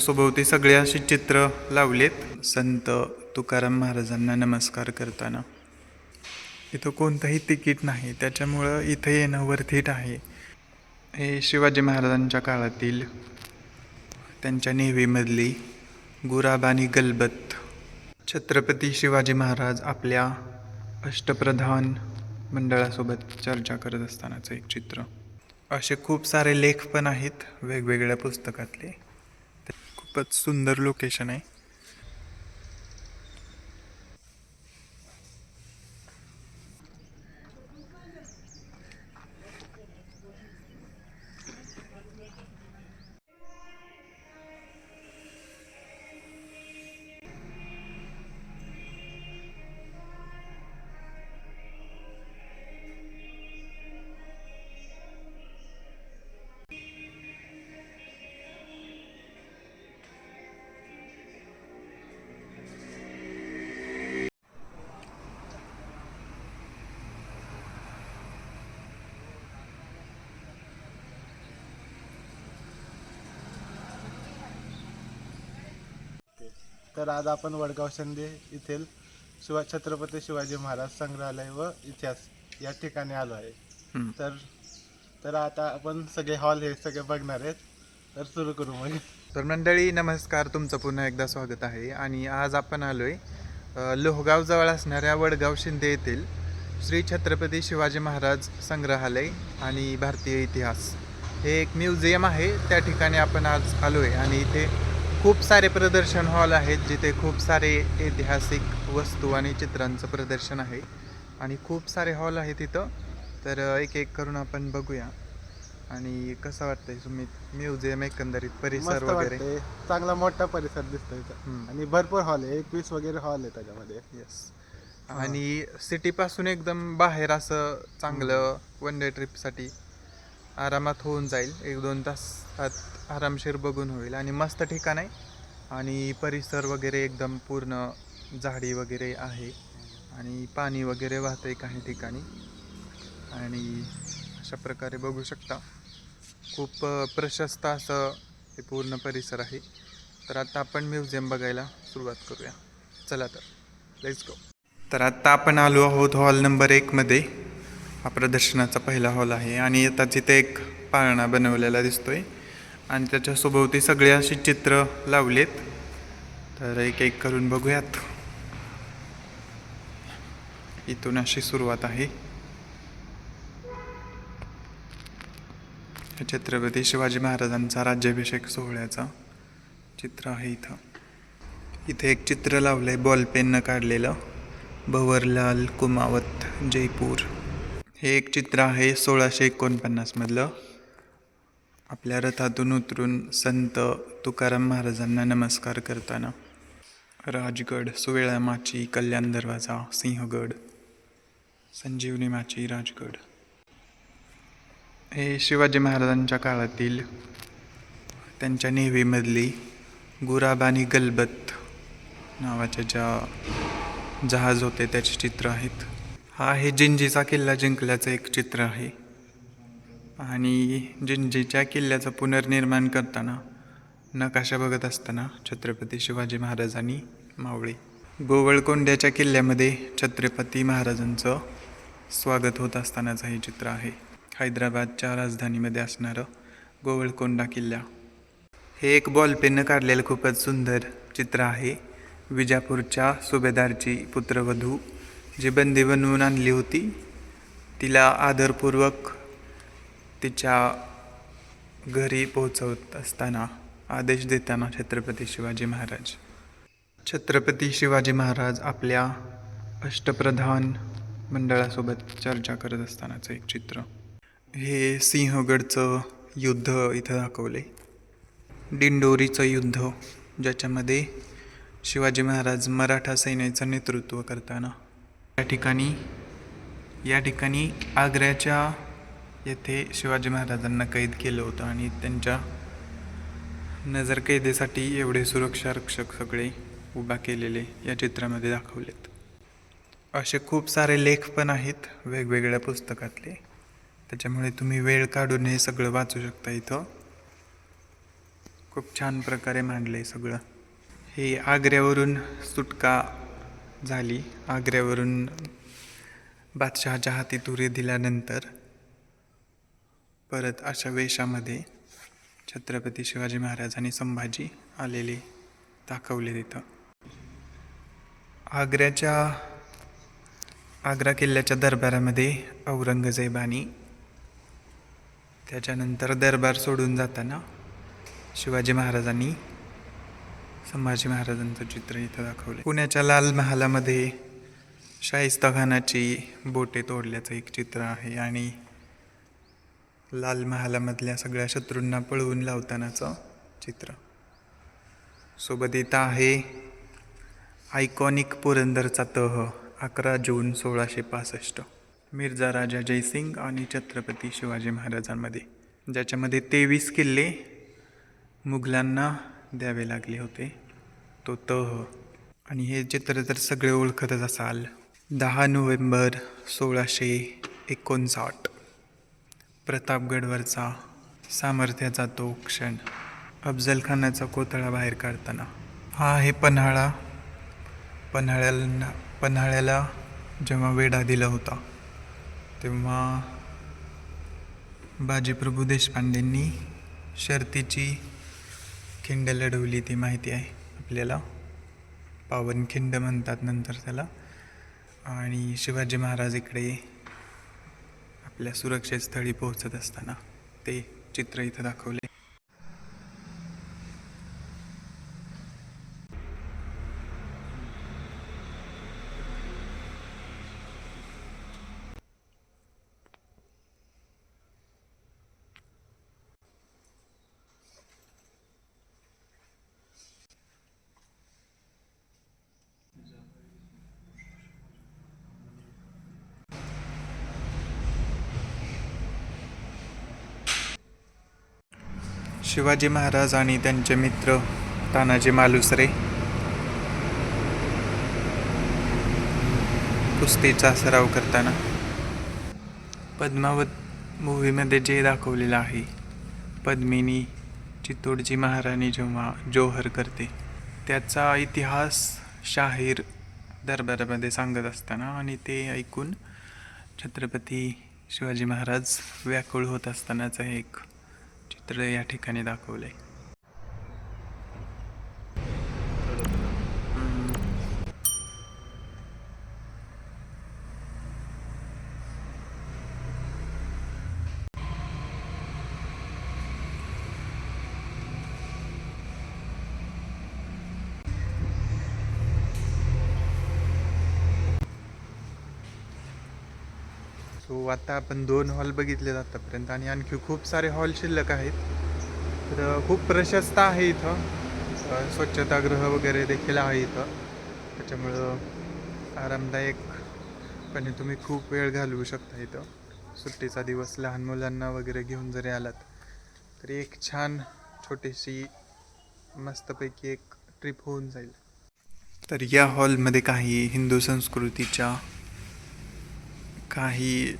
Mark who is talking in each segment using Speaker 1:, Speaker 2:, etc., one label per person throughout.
Speaker 1: सोबती सगळे अशी चित्र लावलेत. संत तुकाराम महाराजांना नमस्कार करताना. इथं कोणतंही तिकीट नाही त्याच्यामुळं इथं येणं वर्थिट आहे. हे शिवाजी महाराजांच्या काळातील त्यांच्या नेव्हीमधली गुराबानी गलबत. छत्रपती शिवाजी महाराज आपल्या अष्टप्रधान मंडळासोबत चर्चा करत असतानाचं एक चित्र. असे खूप सारे लेख पण आहेत वेगवेगळ्या पुस्तकातले. खूपच सुंदर लोकेशन आहे.
Speaker 2: तर आज आपण वडगाव शिंदे येथील शिवा छत्रपती शिवाजी महाराज संग्रहालय व इतिहास या ठिकाणी आलो आहे. तर तर आता आपण सगळे हॉल हे सगळे बघणार आहेत. तर सुरू करू मग.
Speaker 1: तर मंडळी नमस्कार. तुमचं पुन्हा एकदा स्वागत आहे. आणि आज आपण आलोय अ, लोहगाव जवळ असणाऱ्या वडगाव शिंदे येथील श्री छत्रपती शिवाजी महाराज संग्रहालय आणि भारतीय इतिहास. हे एक म्युझियम आहे. त्या ठिकाणी आपण आज आलोय आणि इथे खूप सारे प्रदर्शन हॉल आहेत जिथे खूप सारे ऐतिहासिक वस्तू आणि चित्रांचं प्रदर्शन आहे. आणि खूप सारे हॉल आहेत इथं. तर एक एक करून आपण बघूया. आणि कसं वाटतंय तुम्ही म्युझियम एकंदरीत परिसर वगैरे?
Speaker 2: चांगला मोठा परिसर दिसतोय. आणि भरपूर हॉल आहे. एकवीस वगैरे हॉल आहे त्याच्यामध्ये.
Speaker 1: येस आणि सिटी पासून एकदम बाहेर असं चांगलं वन डे ट्रिपसाठी आरामात होऊन जाईल. एक दोन तासात आरामशीर बघून होईल. आणि मस्त ठिकाण आहे. आणि परिसर वगैरे एकदम पूर्ण झाडी वगैरे आहे. आणि पाणी वगैरे वाहतंय काही ठिकाणी. आणि अशा प्रकारे बघू शकता. खूप प्रशस्त असं हे पूर्ण परिसर आहे. तर आता आपण म्युझियम बघायला सुरुवात करूया. चला तर लेट्स गो तर आत्ता आपण आलो आहोत हॉल नंबर एकमध्ये हा प्रदर्शनाचा पहिला हॉल आहे आणि आता तिथे एक पाळणा बनवलेला दिसतोय. आणि त्याच्या सोबवती सगळे अशी चित्र लावलेत. तर एक एक करून बघूयात. इथून अशी सुरुवात आहे. छत्रपती शिवाजी महाराजांचा राज्याभिषेक सोहळ्याचा चित्र आहे इथं. इथे एक चित्र लावलं बॉल पेननं काढलेलं. भवरलाल कुमावत जयपूर. हे एक चित्र आहे सोळाशे एकोणपन्नासमधलं आपल्या रथातून उतरून संत तुकाराम महाराजांना नमस्कार करताना राजगड सुवेळा माची कल्याण दरवाजा सिंहगड संजीवनी माची राजगड. हे शिवाजी महाराजांच्या काळातील त्यांच्या नेव्हीमधली गुराबानी गलबत नावाच्या ज्या जहाज होते त्याचे चित्र आहेत. हा आहे जिंजीचा किल्ला जिंकल्याचं एक चित्र आहे. आणि जिंजीच्या किल्ल्याचं पुनर्निर्माण करताना नकाशा बघत असताना छत्रपती शिवाजी महाराजांनी मावळे. गोवळकोंड्याच्या किल्ल्यामध्ये छत्रपती महाराजांचं स्वागत होत असतानाचं हे चित्र आहे. हैदराबादच्या राजधानीमध्ये असणारं गोवळकोंडा किल्ला. हे एक बॉलपेननं काढलेलं खूपच सुंदर चित्र आहे. विजापूरच्या सुभेदारची पुत्रवधू जी बंदी बनवून आणली होती तिला आदरपूर्वक तिच्या घरी पोहोचवत असताना आदेश देताना छत्रपती शिवाजी महाराज. छत्रपती शिवाजी महाराज आपल्या अष्टप्रधान मंडळासोबत चर्चा करत असतानाचं एक चित्र. हे सिंहगडचं युद्ध इथं दाखवले दिंडोरीचं युद्ध ज्याच्यामध्ये शिवाजी महाराज मराठा सैन्याचं नेतृत्व करताना या ठिकाणी या ठिकाणी आग्र्याच्या येथे शिवाजी महाराजांना कैद केलं होतं आणि त्यांच्या नजरकैदेसाठी एवढे सुरक्षा रक्षक सगळे उभा केलेले या चित्रामध्ये दाखवलेत. असे खूप सारे लेख पण आहेत वेगवेगळ्या पुस्तकातले. त्याच्यामुळे तुम्ही वेळ काढून हे सगळं वाचू शकता इथं. खूप छान प्रकारे मांडले सगळं. हे आग्र्यावरून सुटका झाली. आग्र्यावरून बादशहाच्या हाती तुरे दिल्यानंतर परत अशा वेशामध्ये छत्रपती शिवाजी महाराज आणि संभाजी आलेले दाखवले तिथं. आग्र्याच्या आग्रा किल्ल्याच्या दरबारामध्ये औरंगजेबानी त्याच्यानंतर दरबार सोडून जाताना शिवाजी महाराजांनी संभाजी महाराजांचं चित्र इथं दाखवलं पुण्याच्या लाल महालामध्ये शाहिस्ताखानाची बोटे तोडल्याचं एक चित्र आहे आणि लाल महालामधल्या सगळ्या शत्रूंना पळवून लावतानाचं चित्र. सोबत इथं आहे आयकॉनिक पुरंदरचा तह अकरा जून सोळाशे पासष्ट. मिर्झा राजा जयसिंग आणि छत्रपती शिवाजी महाराजांमध्ये ज्याच्यामध्ये तेवीस किल्ले मुघलांना द्यावे लागले होते. तो तह आणि हे चित्र तर सगळे ओळखतच असाल दहा नोव्हेंबर सोळाशे एकोणसाठ. प्रतापगडवरचा सामर्थ्याचा तो क्षण अफजल खानाचा कोथळा बाहेर काढताना. हा आहे पन्हाळा. पन्हाळ्याला पन्हाळ्याला जेव्हा वेढा दिला होता तेव्हा बाजीप्रभू देशपांडेंनी शर्तीची खिंड लढवली ती माहिती आहे. आपल्याला पावनखिंड म्हणतात नंतर त्याला. आणि शिवाजी महाराज इकडे आपल्या सुरक्षेस्थळी पोहोचत असताना ते चित्र इथं दाखवले शिवाजी महाराज आणि त्यांचे मित्र तानाजी मालुसरे. कुस्तीचा सराव करताना. पद्मावत मूवीमध्ये जे दाखवलेलं आहे पद्मिनी चित्तोडची महाराणी जेव्हा जोहर करते त्याचा इतिहास शाहीर दरबारामध्ये सांगत असताना आणि ते ऐकून छत्रपती शिवाजी महाराज व्याकुळ होत असतानाचा एक चित्र या ठिकाणी दाखवलंय. सो आता आपण दोन हॉल बघितले आत्तापर्यंत आणि आणखी खूप सारे हॉल शिल्लक आहेत. तर खूप प्रशस्त आहे इथं. स्वच्छतागृह वगैरे देखील आहे इथं. त्याच्यामुळं आरामदायकपणे तुम्ही खूप वेळ घालवू शकता इथं. सुट्टीचा दिवस लहान मुलांना वगैरे घेऊन जरी आलात तरी एक छान छोटीशी मस्तपैकी एक ट्रिप होऊन जाईल. तर या हॉलमध्ये काही हिंदू संस्कृतीच्या काही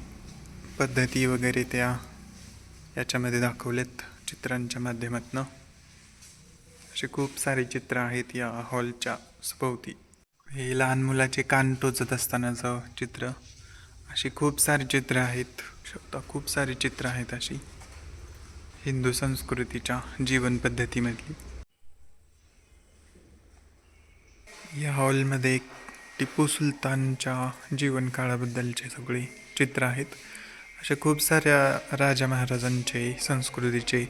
Speaker 1: पद्धती वगैरे त्या याच्यामध्ये दाखवलेत चित्रांच्या माध्यमातनं. असे खूप सारे चित्र आहेत या हॉलच्या सभोवती. हे लहान मुलाचे कान टोचत असतानाचं चित्र. अशी खूप सारी चित्र आहेत. शकता खूप सारी चित्र आहेत अशी. हिंदू संस्कृतीच्या जीवन पद्धतीमधली. या हॉलमध्ये एक टिपू सुलतानच्या जीवनकाळाबद्दलचे सगळे चित्र आहेत. असे खूप साऱ्या राजा महाराजांचे संस्कृतीचे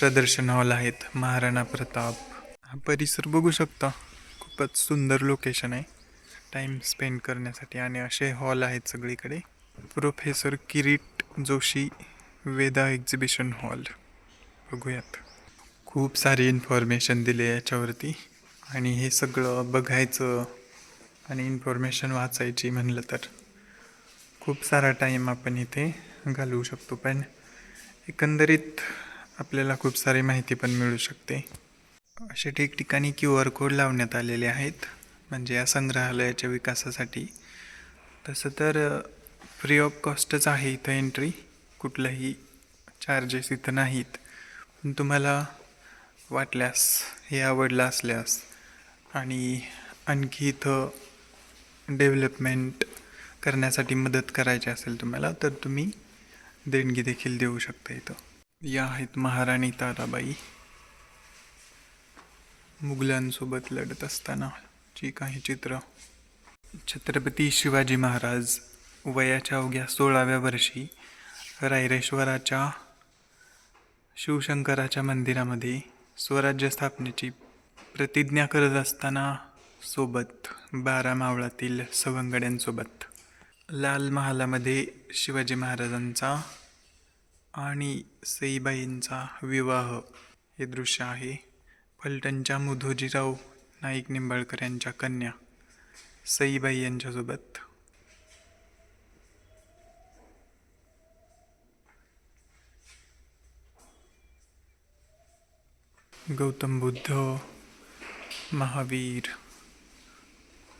Speaker 1: प्रदर्शन हॉल आहेत. महाराणा प्रताप. हा परिसर बघू शकता. खूपच सुंदर लोकेशन आहे. टाईम स्पेंड करण्यासाठी आणि असे हॉल आहेत सगळीकडे. Professor Kirit Joshi Veda exhibition hall बघूयात. खूप सारी इन्फॉर्मेशन दिली याच्यावरती. आणि हे सगळं बघायचं आणि इन्फॉर्मेशन वाचायची म्हणलं तर. खूप सारा टाईम आपण इथे घालवू शकतो पण एकंदरीत आपल्याला खूप सारी माहिती पण मिळू शकते. असे ठिकठिकाणी क्यू आर कोड लावण्यात आलेले आहेत म्हणजे या संग्रहालयाच्या विकासासाठी. तसं तर फ्री ऑफ कॉस्टच आहे इथं एंट्री कुठलाही चार्जेस इथं नाहीत. पण तुम्हाला वाटल्यास हे आवडलं असल्यास आणि आणखी इथं डेव्हलपमेंट करण्यासाठी मदत करायची असेल तुम्हाला तर तुम्ही देणगी देखील देऊ शकता इथं. या आहेत महाराणी ताराबाई. मुघलांसोबत लढत असतानाची काही चित्र. छत्रपती शिवाजी महाराज वयाच्या अवघ्या सोळाव्या वर्षी रायरेश्वराच्या शिवशंकराच्या मंदिरामध्ये स्वराज्य स्थापनेची प्रतिज्ञा करत असताना सोबत बारा मावळातील सवंगड्यांसोबत. लाल महालामध्ये शिवाजी महाराजांचा आणि सईबाईंचा विवाह. हे दृश्य आहे फलटणच्या मुधोजीराव नाईक निंबाळकर यांच्या कन्या सईबाई यांच्यासोबत. गौतम बुद्ध महावीर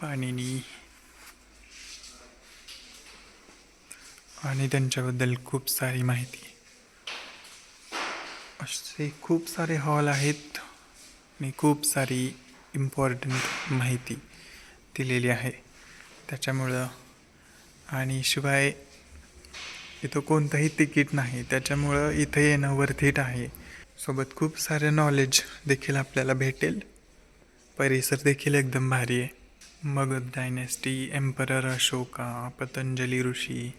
Speaker 1: पाणिनी आणि त्यांच्याबद्दल खूप सारी माहिती. असे खूप सारे हॉल आहेत आणि खूप सारी इम्पॉर्टंट माहिती दिलेली आहे. त्याच्यामुळं आणि शिवाय इथं कोणतंही तिकीट नाही. त्याच्यामुळं इथं येणं वर्थिट आहे. सोबत खूप सारे नॉलेज देखील आपल्याला भेटेल. परिसर देखील एकदम भारी आहे. मगध डायनेस्टी एम्परर अशोका पतंजली ऋषी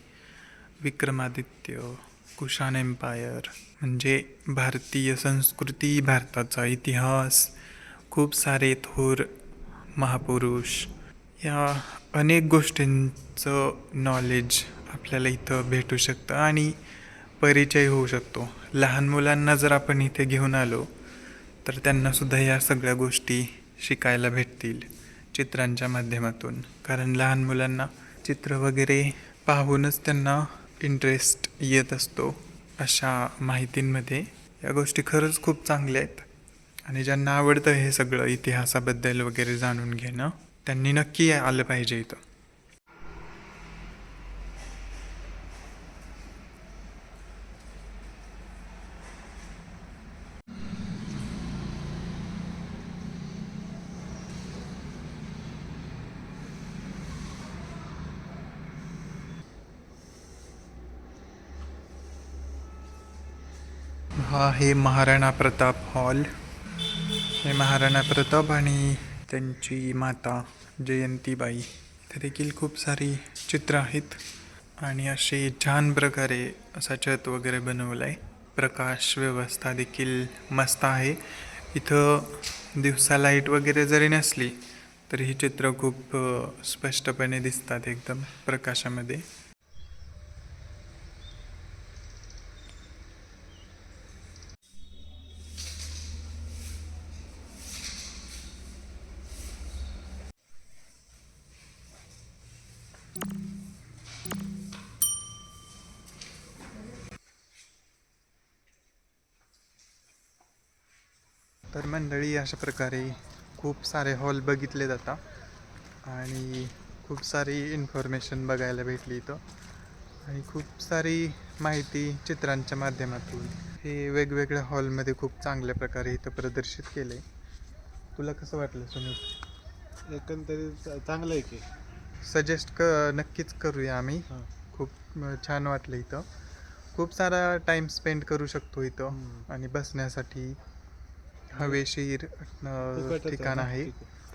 Speaker 1: विक्रमादित्य कुशान एम्पायर म्हणजे भारतीय संस्कृती भारताचा इतिहास खूप सारे थोर महापुरुष. या अनेक गोष्टींचं नॉलेज आपल्याला इथं भेटू शकतं आणि परिचय होऊ शकतो. लहान मुलांना जर आपण इथे घेऊन आलो तर त्यांनासुद्धा या सगळ्या गोष्टी शिकायला भेटतील. चित्रांच्या माध्यमातून. कारण लहान मुलांना चित्र वगैरे पाहूनच त्यांना इंटरेस्ट येत असतो अशा माहितींमध्ये. या गोष्टी खरंच खूप चांगल्या आहेत. आणि ज्यांना आवडतं हे सगळं इतिहासाबद्दल वगैरे जाणून घेणं त्यांनी नक्की आलं पाहिजे इथं. हा आहे महाराणा प्रताप हॉल. हे महाराणा प्रताप आणि त्यांची माता जयंतीबाई. इथे देखील खूप सारी चित्रं आहेत. आणि असे छान प्रकारे असा छत वगैरे बनवलं आहे प्रकाश व्यवस्था देखील मस्त आहे. इथं दिवसा लाइट वगैरे जरी नसली तरी ही चित्र खूप स्पष्टपणे दिसतात एकदम प्रकाशामध्ये. तर मंडळी अशा प्रकारे खूप सारे हॉल बघितले जातात आणि खूप सारी इन्फॉर्मेशन बघायला भेटली इथं. आणि खूप सारी माहिती चित्रांच्या माध्यमातून. हे वेगवेगळ्या हॉलमध्ये खूप चांगल्या प्रकारे इथं प्रदर्शित केलं आहे तुला कसं वाटलं सुनील?
Speaker 2: एकंदरीत चांगलं आहे की.
Speaker 1: सजेस्ट क नक्कीच करूया आम्ही. खूप छान वाटलं इथं. खूप सारा टाईम स्पेंड करू शकतो इथं. आणि बसण्यासाठी. हवेशीर अं,
Speaker 2: फुकटच
Speaker 1: ठिकाण
Speaker 2: ना
Speaker 1: आहे.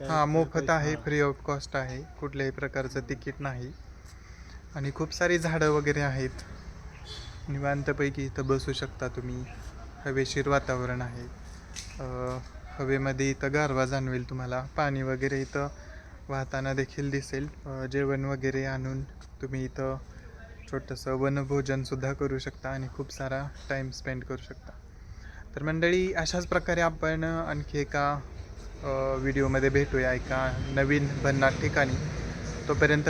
Speaker 1: हां मोफत आहे. फ्री ऑफ कॉस्ट आहे. कुठल्याही प्रकारचं तिकीट नाही. आणि खूप सारी झाडं वगैरे आहेत. निवांतपैकी इथं बसू शकता तुम्ही. हवेशीर वातावरण आहे. अं, हवेमध्ये इथं गारवा जाणवेल तुम्हाला. पाणी वगैरे इथं वाहताना देखील दिसेल. अं, जेवण वगैरे आणून तुम्ही इथं छोटंसं वनभोजनसुद्धा करू शकता आणि खूप सारा टाईम स्पेंड करू शकता. तर मंडळी अशाच प्रकारे आपण आणखी एका व्हिडिओमध्ये भेटूया एका नवीन भन्नाट ठिकाणी. तोपर्यंत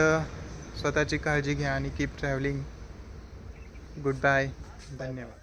Speaker 1: स्वतःची काळजी घ्या आणि कीप ट्रॅव्हलिंग गुड बाय धन्यवाद.